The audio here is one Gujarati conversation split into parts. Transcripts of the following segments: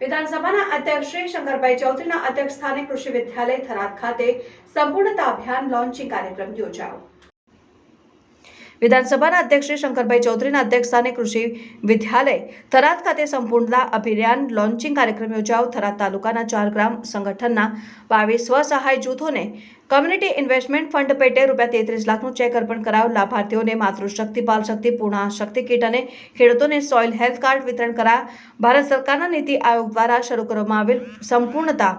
વિધાનસભાના અધ્યક્ષ શ્રી શંકરભાઈ ચૌધરીના અધ્યક્ષ સ્થાને કૃષિ વિદ્યાલય થરાદ ખાતે સંપૂર્ણતા અભિયાન લોન્ચિંગ કાર્યક્રમ યોજાયો. વિધાનસભાના અધ્યક્ષ શ્રી શંકરભાઈ ચૌધરીના અધ્યક્ષસ્થાને કૃષિ વિદ્યાલય થરાદ ખાતે સંપૂર્ણતા અભિયાન લોન્ચિંગ કાર્યક્રમ યોજાયો. થરાદ તાલુકાના ચાર ગ્રામ સંગઠનના બાવીસ સ્વસહાય જૂથોને કમ્યુનિટી ઇન્વેસ્ટમેન્ટ ફંડ પેટે રૂપિયા તેત્રીસ લાખનું ચેક અર્પણ કરાયું. લાભાર્થીઓને માતૃશક્તિ, બાલશક્તિ પૂર્ણ શક્તિ કીટ અને ખેડૂતોને સોઇલ હેલ્થ કાર્ડ વિતરણ કરાયા. ભારત સરકારના નીતિ આયોગ દ્વારા શરૂ કરવામાં આવેલ સંપૂર્ણતા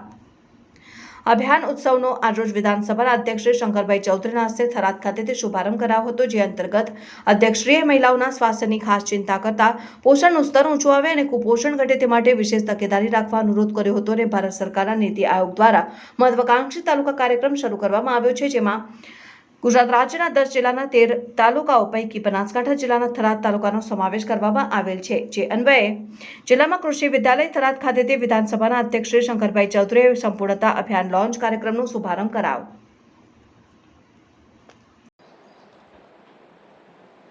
અભિયાન ઉત્સવનો આજરોજ વિધાનસભાના અધ્યક્ષ શંકરભાઈ ચૌધરીના હસ્તે થરાદ ખાતેથી શુભારંભ કરાયો હતો, જે અંતર્ગત અધ્યક્ષશ્રીએ મહિલાઓના સ્વાસ્થ્યની ખાસ ચિંતા કરતા પોષણનું સ્તર ઊંચું આવે અને કુપોષણ ઘટે તે માટે વિશેષ તકેદારી રાખવા અનુરોધ કર્યો હતો અને ભારત સરકારના નીતિ આયોગ દ્વારા મહત્વાકાંક્ષી તાલુકા કાર્યક્રમ શરૂ કરવામાં આવ્યો છે, જેમાં ગુજરાત રાજ્યના દસ જિલ્લાના તેર તાલુકાઓ પૈકી બનાસકાંઠા જિલ્લાના થરાદ તાલુકાનો સમાવેશ કરવામાં આવેલ છે. જે અન્વયે જિલ્લામાં કૃષિ વિદ્યાલય થરાદ ખાતેથી વિધાનસભાના અધ્યક્ષ શ્રી શંકરભાઈ ચૌધરીએ સંપૂર્ણતા અભિયાન લોન્ચ કાર્યક્રમનો શુભારંભ કરાવ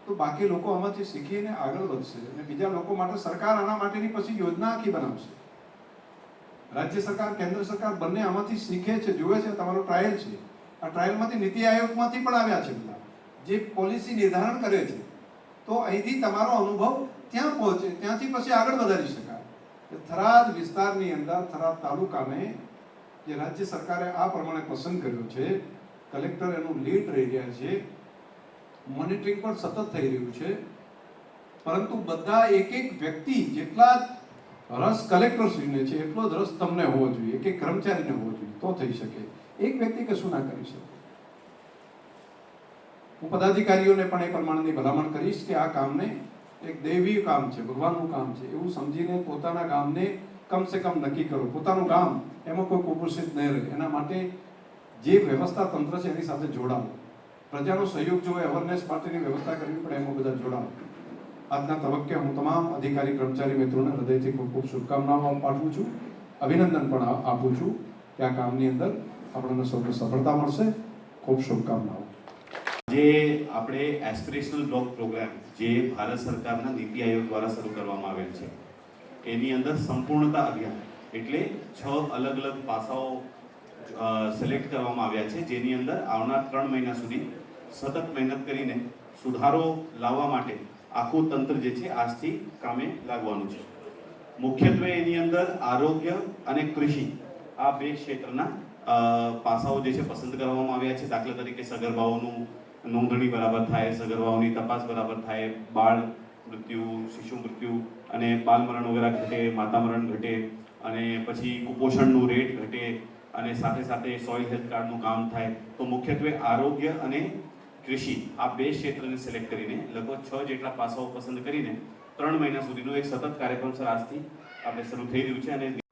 તો બાકી લોકો આમાંથી શીખીને આગળ વધશે અને બીજા લોકો માટે સરકાર આના માટેની પછી યોજના આખી બનાવશે. રાજ્ય સરકાર, કેન્દ્ર સરકાર બંને આમાંથી શીખે છે જોવે છે, તમારો ટ્રાયલ છે. આ ટ્રાયલમાંથી નીતિ આયોગમાંથી પણ આવ્યા છે બધા. જે પોલિસી નિર્ધારણ કરે છે, તો અહીંથી તમારો અનુભવ ત્યાં પહોંચે, ત્યાંથી પછી આગળ વધારી શકાય. થરાદ વિસ્તારની અંદર, થરાદ તાલુકાને જે રાજ્ય સરકારે આ પ્રમાણે પસંદ કર્યો છે, કલેક્ટર એનું લીડ રહી રહ્યા છે, મોનિટરિંગ પણ સતત થઈ રહ્યું છે, પરંતુ બધા એક એક વ્યક્તિ જેટલા રસ કલેક્ટરશ્રીને છે, એટલો જ રસ તમને હોવો જોઈએ કે કર્મચારીને હોવો જોઈએ, તો થઈ શકે. એક વ્યક્તિ કશું ના કરી શકે? હું પદાધિકારીઓને પણ એ પ્રમાણની ભલામણ કરીશ કે આ કામને એક દૈવી કામ છે, ભગવાનનું કામ છે. એવું સમજીને પોતાના ગામને કમસે કમ નક્કી કરો. પોતાનું ગામ એમાં કોઈ કુપોષિત નહીં રહે. એના માટે જે વ્યવસ્થા તંત્ર છે એની સાથે જોડાવો. પ્રજાનો સહયોગ જો અવેરનેસ માટેની વ્યવસ્થા કરવી પડે, એમાં બધા જોડાવો. આજના તબક્કે હું તમામ અધિકારી, કર્મચારી મિત્રોને હૃદયથી ખૂબ ખૂબ શુભકામનાઓ પાઠવું છું. અભિનંદન પણ આપું છું કે આ કામની અંદર આપણને સૌને સફળતા મળશે. ખૂબ શુભકામનાઓ. જે આપણે એસ્પિરેશનલ બ્લોક પ્રોગ્રામ જે ભારત સરકારના નીતિ આયોગ દ્વારા શરૂ કરવામાં આવેલ છે, એની અંદર સંપૂર્ણતા અભિયાન એટલે છ અલગ અલગ પાસાઓ સિલેક્ટ કરવામાં આવ્યા છે. જેની અંદર આવનાર ત્રણ મહિના સુધી સતત મહેનત કરીને સુધારો લાવવા માટે આખું તંત્ર જે છે આજથી કામે લાગવાનું છે. મુખ્યત્વે એની અંદર આરોગ્ય અને કૃષિ આ બે ક્ષેત્રના પાસાઓ જે છે પસંદ કરવામાં આવ્યા છે. દાખલા તરીકે સગર્ભાઓનું નોંધણી બરાબર થાય, સગર્ભાઓની તપાસ બરાબર થાય, બાળ મૃત્યુ, શિશુ મૃત્યુ અને બાલ મરણ વગેરે ઘટે માતા મરણ ઘટે અને પછી કુપોષણનું રેટ ઘટે અને સાથે સાથે સોઇલ હેલ્થ કાર્ડનું કામ થાય. તો મુખ્યત્વે આરોગ્ય અને કૃષિ આ બે ક્ષેત્રને સિલેક્ટ કરીને લગભગ છ જેટલા પાસાઓ પસંદ કરીને ત્રણ મહિના સુધીનો એક સતત કાર્યક્રમ સર આજથી આપણે શરૂ થઈ રહ્યું છે અને